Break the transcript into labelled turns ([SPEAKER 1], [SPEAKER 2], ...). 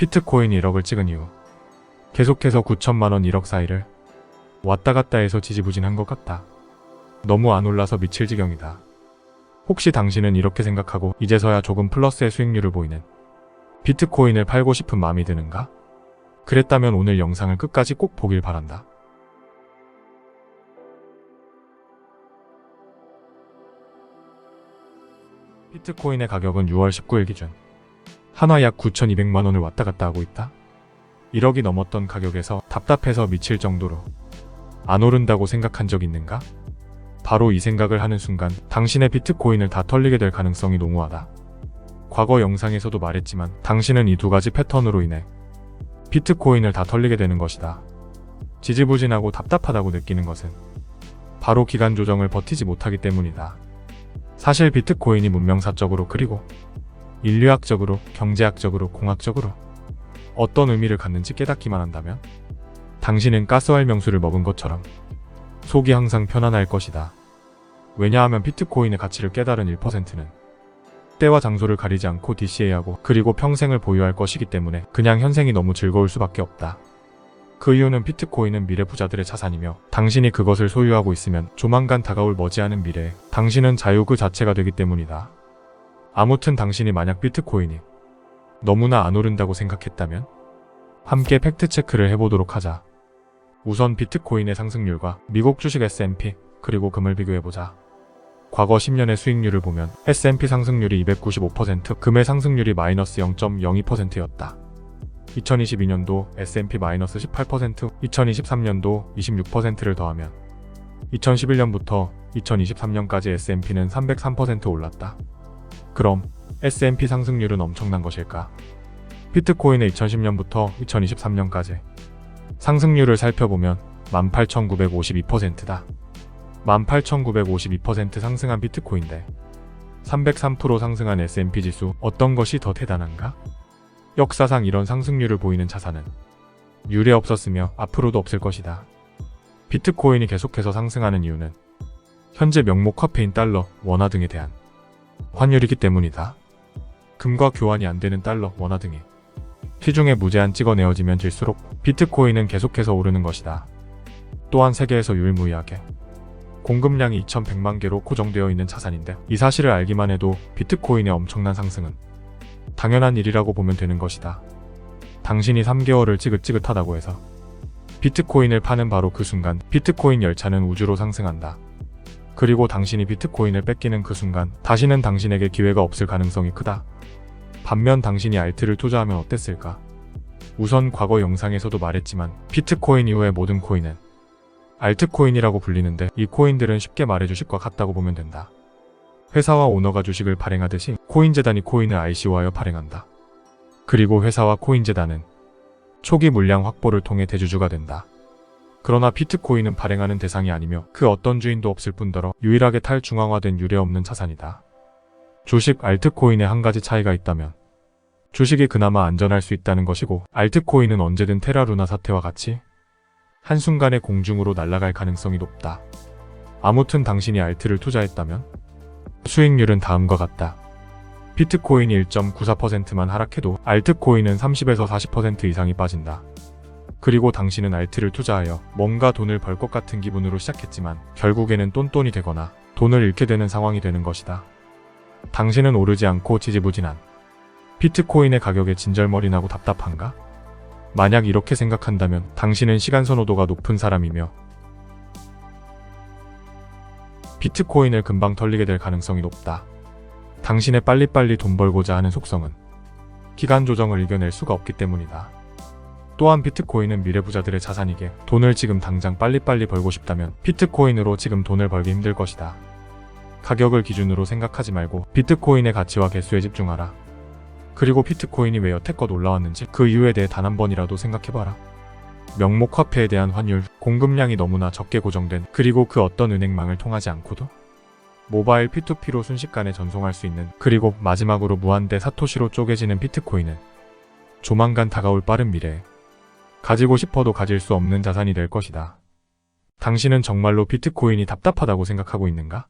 [SPEAKER 1] 비트코인 1억을 찍은 이후 계속해서 9천만 원 1억 사이를 왔다 갔다 해서 지지부진한 것 같다. 너무 안 올라서 미칠 지경이다. 혹시 당신은 이렇게 생각하고 이제서야 조금 플러스의 수익률을 보이는 비트코인을 팔고 싶은 마음이 드는가? 그랬다면 오늘 영상을 끝까지 꼭 보길 바란다. 비트코인의 가격은 6월 19일 기준 한화 약 9,200만 원을 왔다 갔다 하고 있다. 1억이 넘었던 가격에서 답답해서 미칠 정도로 안 오른다고 생각한 적 있는가? 바로 이 생각을 하는 순간 당신의 비트코인을 다 털리게 될 가능성이 농후하다. 과거 영상에서도 말했지만 당신은 이 두 가지 패턴으로 인해 비트코인을 다 털리게 되는 것이다. 지지부진하고 답답하다고 느끼는 것은 바로 기간 조정을 버티지 못하기 때문이다. 사실 비트코인이 문명사적으로 그리고 인류학적으로, 경제학적으로, 공학적으로 어떤 의미를 갖는지 깨닫기만 한다면 당신은 가스활 명수를 먹은 것처럼 속이 항상 편안할 것이다. 왜냐하면 비트코인의 가치를 깨달은 1%는 때와 장소를 가리지 않고 DCA하고 그리고 평생을 보유할 것이기 때문에 그냥 현생이 너무 즐거울 수밖에 없다. 그 이유는 비트코인은 미래 부자들의 자산이며 당신이 그것을 소유하고 있으면 조만간 다가올 머지않은 미래에 당신은 자유 그 자체가 되기 때문이다. 아무튼 당신이 만약 비트코인이 너무나 안 오른다고 생각했다면 함께 팩트체크를 해보도록 하자. 우선 비트코인의 상승률과 미국 주식 S&P 그리고 금을 비교해보자. 과거 10년의 수익률을 보면 S&P 상승률이 295%, 금의 상승률이 마이너스 0.02%였다. 2022년도 S&P 마이너스 18%, 2023년도 26%를 더하면 2011년부터 2023년까지 S&P는 303% 올랐다. 그럼 S&P 상승률은 엄청난 것일까? 비트코인의 2010년부터 2023년까지 상승률을 살펴보면 18,952%다. 18,952% 상승한 비트코인데 303% 상승한 S&P 지수 어떤 것이 더 대단한가? 역사상 이런 상승률을 보이는 자산은 유례 없었으며 앞으로도 없을 것이다. 비트코인이 계속해서 상승하는 이유는 현재 명목 화폐인 달러, 원화 등에 대한 환율이기 때문이다. 금과 교환이 안 되는 달러, 원화 등이 시중에 무제한 찍어내어지면 질수록 비트코인은 계속해서 오르는 것이다. 또한 세계에서 유일무이하게 공급량이 2100만 개로 고정되어 있는 자산인데 이 사실을 알기만 해도 비트코인의 엄청난 상승은 당연한 일이라고 보면 되는 것이다. 당신이 3개월을 지긋지긋하다고 해서 비트코인을 파는 바로 그 순간 비트코인 열차는 우주로 상승한다. 그리고 당신이 비트코인을 뺏기는 그 순간 다시는 당신에게 기회가 없을 가능성이 크다. 반면 당신이 알트를 투자하면 어땠을까? 우선 과거 영상에서도 말했지만 비트코인 이후의 모든 코인은 알트코인이라고 불리는데 이 코인들은 쉽게 말해 주식과 같다고 보면 된다. 회사와 오너가 주식을 발행하듯이 코인재단이 코인을 ICO하여 발행한다. 그리고 회사와 코인재단은 초기 물량 확보를 통해 대주주가 된다. 그러나 비트코인은 발행하는 대상이 아니며 그 어떤 주인도 없을 뿐더러 유일하게 탈중앙화된 유례없는 자산이다. 주식 알트코인의 한 가지 차이가 있다면 주식이 그나마 안전할 수 있다는 것이고 알트코인은 언제든 테라루나 사태와 같이 한순간에 공중으로 날아갈 가능성이 높다. 아무튼 당신이 알트를 투자했다면 수익률은 다음과 같다. 비트코인이 1.94%만 하락해도 알트코인은 30에서 40% 이상이 빠진다. 그리고 당신은 알트를 투자하여 뭔가 돈을 벌 것 같은 기분으로 시작했지만 결국에는 똔똔이 되거나 돈을 잃게 되는 상황이 되는 것이다. 당신은 오르지 않고 지지부진한 비트코인의 가격에 진절머리 나고 답답한가? 만약 이렇게 생각한다면 당신은 시간 선호도가 높은 사람이며 비트코인을 금방 털리게 될 가능성이 높다. 당신의 빨리빨리 돈 벌고자 하는 속성은 기간 조정을 이겨낼 수가 없기 때문이다. 또한 비트코인은 미래 부자들의 자산이기에 돈을 지금 당장 빨리빨리 벌고 싶다면 비트코인으로 지금 돈을 벌기 힘들 것이다. 가격을 기준으로 생각하지 말고 비트코인의 가치와 개수에 집중하라. 그리고 비트코인이 왜 여태껏 올라왔는지 그 이유에 대해 단 한 번이라도 생각해봐라. 명목 화폐에 대한 환율, 공급량이 너무나 적게 고정된 그리고 그 어떤 은행망을 통하지 않고도 모바일 P2P로 순식간에 전송할 수 있는 그리고 마지막으로 무한대 사토시로 쪼개지는 비트코인은 조만간 다가올 빠른 미래에 가지고 싶어도 가질 수 없는 자산이 될 것이다. 당신은 정말로 비트코인이 답답하다고 생각하고 있는가?